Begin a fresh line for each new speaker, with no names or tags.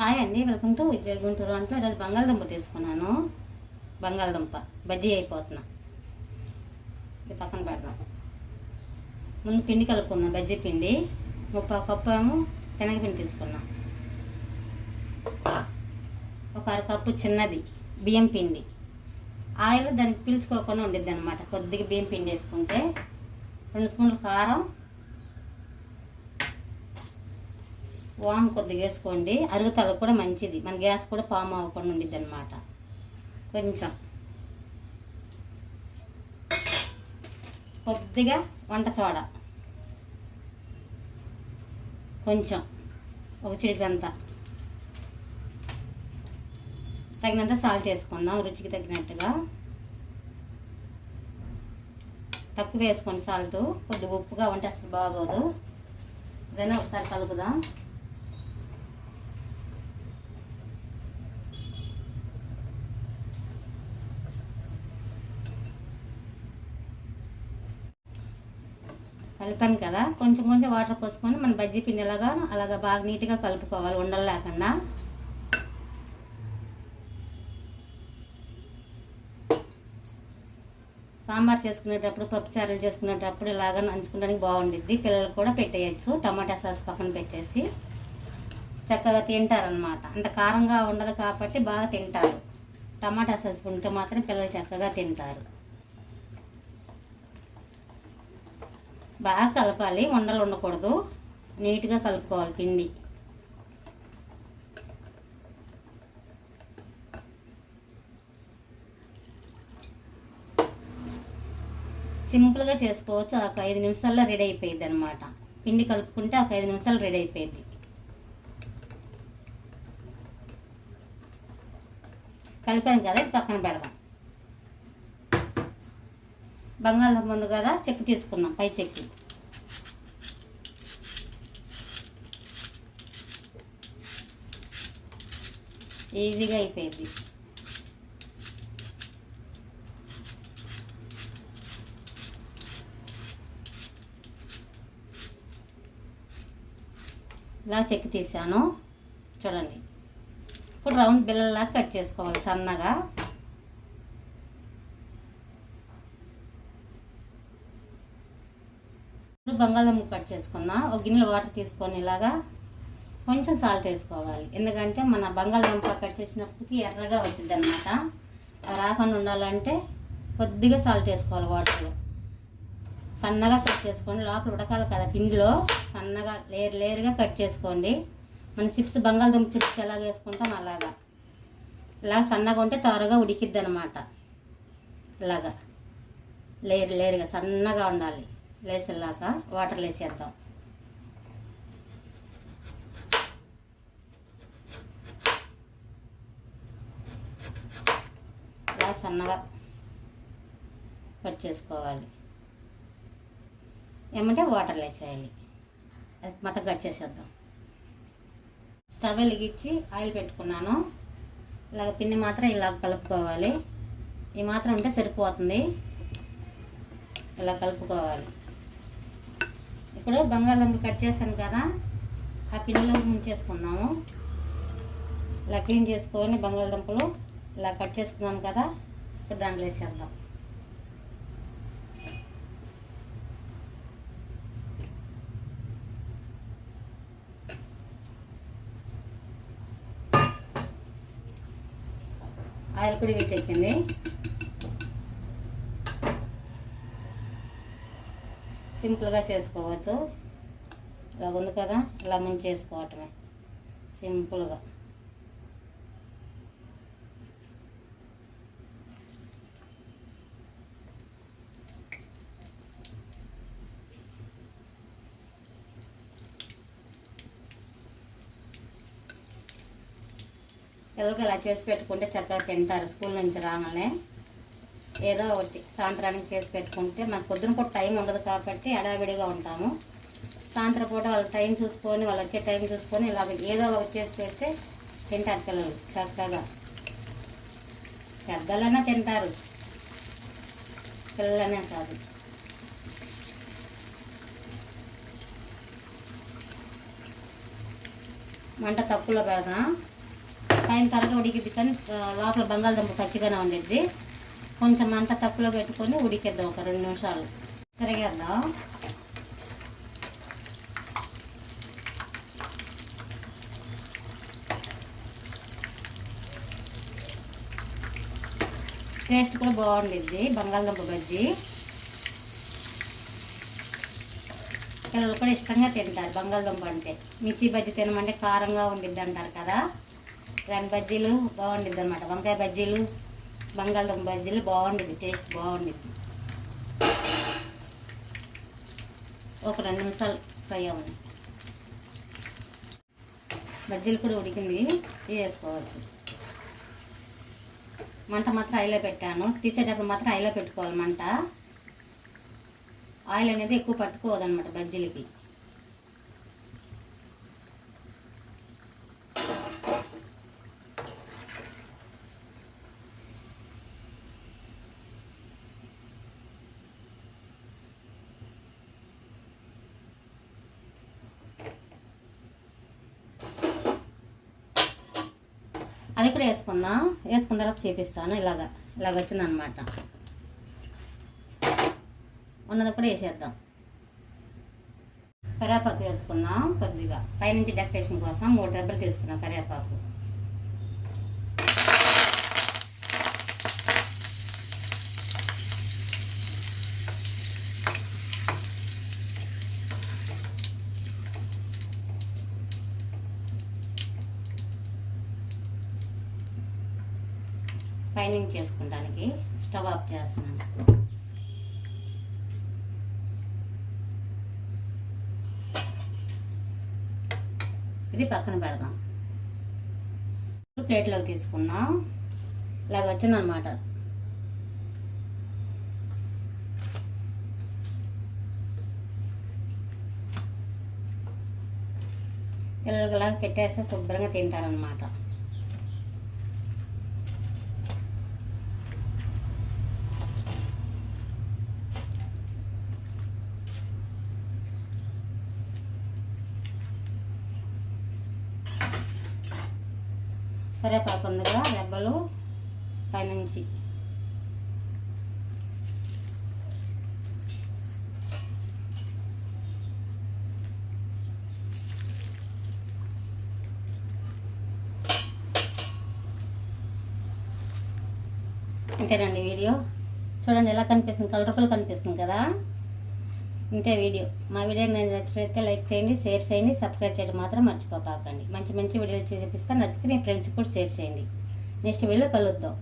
Hi అండి welcome to విజయ గుంటూరు అంటే ఈరోజు బంగాళదుంప తీసుకున్నాను. బంగాళదుంప బజ్జీ అయిపోతున్నా. ఇది పక్కన పెడదాం. ముందు పిండి కలుపుకుందాం బజ్జీ పిండి. ముప్పై కప్పు ఏమో శనగపిండి తీసుకున్నాం. ఒక అర కప్పు చిన్నది బియ్యం పిండి. ఆయిల్ దాన్ని పీల్చుకోకుండా ఉండిద్ది అనమాట కొద్దిగా బియ్యం పిండి వేసుకుంటే రెండు స్పూన్లు కారం వామ్ కొద్దిగా వేసుకోండి. అరుగుతల కూడా మంచిది. మన గ్యాస్ కూడా పాము అవ్వకుండా ఉండిద్ది అనమాట కొంచెం. కొద్దిగా వంట సోడా. కొంచెం. ఒక చిడికంత తగినంత సాల్ట్ వేసుకుందాం రుచికి తగినట్టుగా. తక్కువ వేసుకోండి సాల్ట్. కొద్దిగా ఉప్పుగా ఉంటే అసలు బాగోదు. ఇదైనా ఒకసారి కలుపుదాం. కలిపాను కదా కొంచెం కొంచెం వాటర్ పోసుకొని మన బజ్జీ పిండి ఎలాగా అలాగా బాగా నీట్గా కలుపుకోవాలి ఉండలు లేకుండా. సాంబార్ చేసుకునేటప్పుడు పప్పుచారులు చేసుకునేటప్పుడు ఇలాగ నంచుకోవడానికి బాగుండిద్ది. పిల్లలు కూడా పెట్టేయచ్చు. టమాటా సాస్ పక్కన పెట్టేసి చక్కగా తింటారనమాట అంత కారంగా ఉండదు కాబట్టి బాగా తింటారు. టమాటా సాస్ ఉంటే మాత్రం పిల్లలు చక్కగా తింటారు. బాగా కలపాలి. ఉండలు ఉండకూడదు. నీట్గా కలుపుకోవాలి పిండి. సింపుల్గా చేసుకోవచ్చు. ఒక ఐదు నిమిషాల్లో రెడీ అయిపోయింది అనమాట పిండి కలుపుకుంటే ఒక ఐదు నిమిషాలు రెడీ అయిపోయింది కలిపాను కదా పక్కన పెడదాం. బంగాళదుంప ఉంది కదా చెక్కి తీసుకుందాం పై చెక్కి. ఈజీగా అయిపోయింది. ఇలా చెక్కి తీసాను. చూడండి. ఇప్పుడు రౌండ్ బిల్లలా కట్ చేసుకోవాలి సన్నగా ఇప్పుడు బంగాళదుంప కట్ చేసుకుందాం ఒక గిన్నెలో వాటర్ తీసుకొని ఇలాగా కొంచెం సాల్ట్ వేసుకోవాలి. ఎందుకంటే మన బంగాళదుంప కట్ చేసినప్పటికి ఎర్రగా వచ్చింది అనమాట రాకుండా ఉండాలంటే కొద్దిగా సాల్ట్ వేసుకోవాలి వాటర్లో సన్నగా కట్ చేసుకోండి. లోపల ఉడకాలి కదా పిండిలో. సన్నగా లేరు లేరుగా కట్ చేసుకోండి. మన చిప్స్ బంగాళదుంప చిప్స్ ఎలాగ వేసుకుంటాం అలాగా. ఇలాగ సన్నగా ఉంటే త్వరగా ఉడికిద్ది అనమాట ఇలాగా. లేరు లేరుగా సన్నగా ఉండాలి. లేసేలాగా వాటర్ లేసేద్దాం ఇలా సన్నగా కట్ చేసుకోవాలి. ఏమంటే వాటర్ వేసేయాలి అది మొత్తం కట్ చేసేద్దాం. స్టవ్ వెలిగించి ఆయిల్ పెట్టుకున్నాను. ఇలాగ పిండి మాత్రం ఇలా కలుపుకోవాలి. ఈ మాత్రం ఉంటే సరిపోతుంది. ఇలా కలుపుకోవాలి. ఇప్పుడు బంగాళదుంపలు కట్ చేశాను కదా ఆ పిండిలో ముంచేసుకుందాము. ఇలా క్లీన్ చేసుకొని బంగాళదుంపలు ఇలా కట్ చేసుకున్నాను కదా ఇప్పుడు దాంట్లో వేసేద్దాం. ఆయిల్ కూడా వీటెక్కింది సింపుల్గా చేసుకోవచ్చు. ఇలా ఉంది కదా ఇలా ముంచేసుకోవటమే సింపుల్గా. పిల్లలకి ఇలా చేసి పెట్టుకుంటే చక్కగా తింటారు స్కూల్ నుంచి రాగానే. ఏదో ఒకటి సాయంత్రానికి చేసి పెట్టుకుంటే మనకు పొద్దున పూట టైం ఉండదు కాబట్టి అడావిడిగా ఉంటాము. సాయంత్రం పూట వాళ్ళ టైం చూసుకొని వాళ్ళు వచ్చే టైం చూసుకొని ఇలాగ ఏదో ఒకటి చేసి పెడితే తింటారు పిల్లలు చక్కగా. పెద్దలైనా తింటారు. పిల్లలనే కాదు. మంట తక్కువలో పెడదాం. పైన త్వరగా ఉడికిద్ది కానీ లోపల బంగాళదుంప పచ్చిగానే ఉండిద్ది. కొంచెం అంత తప్పులో పెట్టుకొని ఉడికేద్దాం ఒక రెండు నిమిషాలు. తిరిగేద్దాం టేస్ట్ కూడా బాగుండిద్ది బంగాళదుంప బజ్జీ. పిల్లలు కూడా ఇష్టంగా తింటారు బంగాళదుంప అంటే. మిర్చి బజ్జీ తినమంటే కారంగా ఉండిద్ది అంటారు కదా. దాని బజ్జీలు బాగుండిద్ది అనమాట వంకాయ బజ్జీలు బంగాళదుంప బజ్జీలు బాగుండేది టేస్ట్ బాగుండేది ఒక రెండు నిమిషాలు ఫ్రై అవ్వండి. బజ్జీలు కూడా ఉడికింది వేసుకోవచ్చు మంట మాత్రం ఐలో పెట్టాను. తీసేటప్పుడు మాత్రం ఐలో పెట్టుకోవాలి మంట. ఆయిల్ అనేది ఎక్కువ పట్టుకోవద్దన్నమాట బజ్జీలకి. అది కూడా వేసుకుందాం? వేసుకున్న తర్వాత చూపిస్తాను. ఇలాగ ఇలాగ వచ్చిందనమాట ఉన్నది కూడా వేసేద్దాం. కరివేపాకు వేసుకుందాం కొద్దిగా. పైనుంచి డెకరేషన్ కోసం మూడు డబ్బులు తీసుకున్నాం కరివేపాకు. పైనుంచి చేసుకోవడానికి స్టవ్ ఆఫ్ చేస్తున్నాను. ఇది పక్కన పెడదాం. ప్లేట్లోకి తీసుకున్నాం. ఇలాగ వచ్చిందనమాట ఇలాగ పెట్టేస్తే శుభ్రంగా తింటారనమాట కరివేపాకు ఉందిగా రెబ్బలు పైనుంచి. అంతేనండి వీడియో. చూడండి ఎలా కనిపిస్తుంది? కలర్ఫుల్ కనిపిస్తుంది కదా? ఇంతే వీడియో. మా వీడియో నేను నచ్చినట్లయితే లైక్ చేయండి షేర్ చేయండి సబ్స్క్రైబ్ చేయడం మాత్రం మర్చిపోపాకండి మంచి మంచి వీడియోలు చూపిస్తే నచ్చితే మీ ఫ్రెండ్స్కి కూడా షేర్ చేయండి. నెక్స్ట్ వీడియో కలుద్దాం.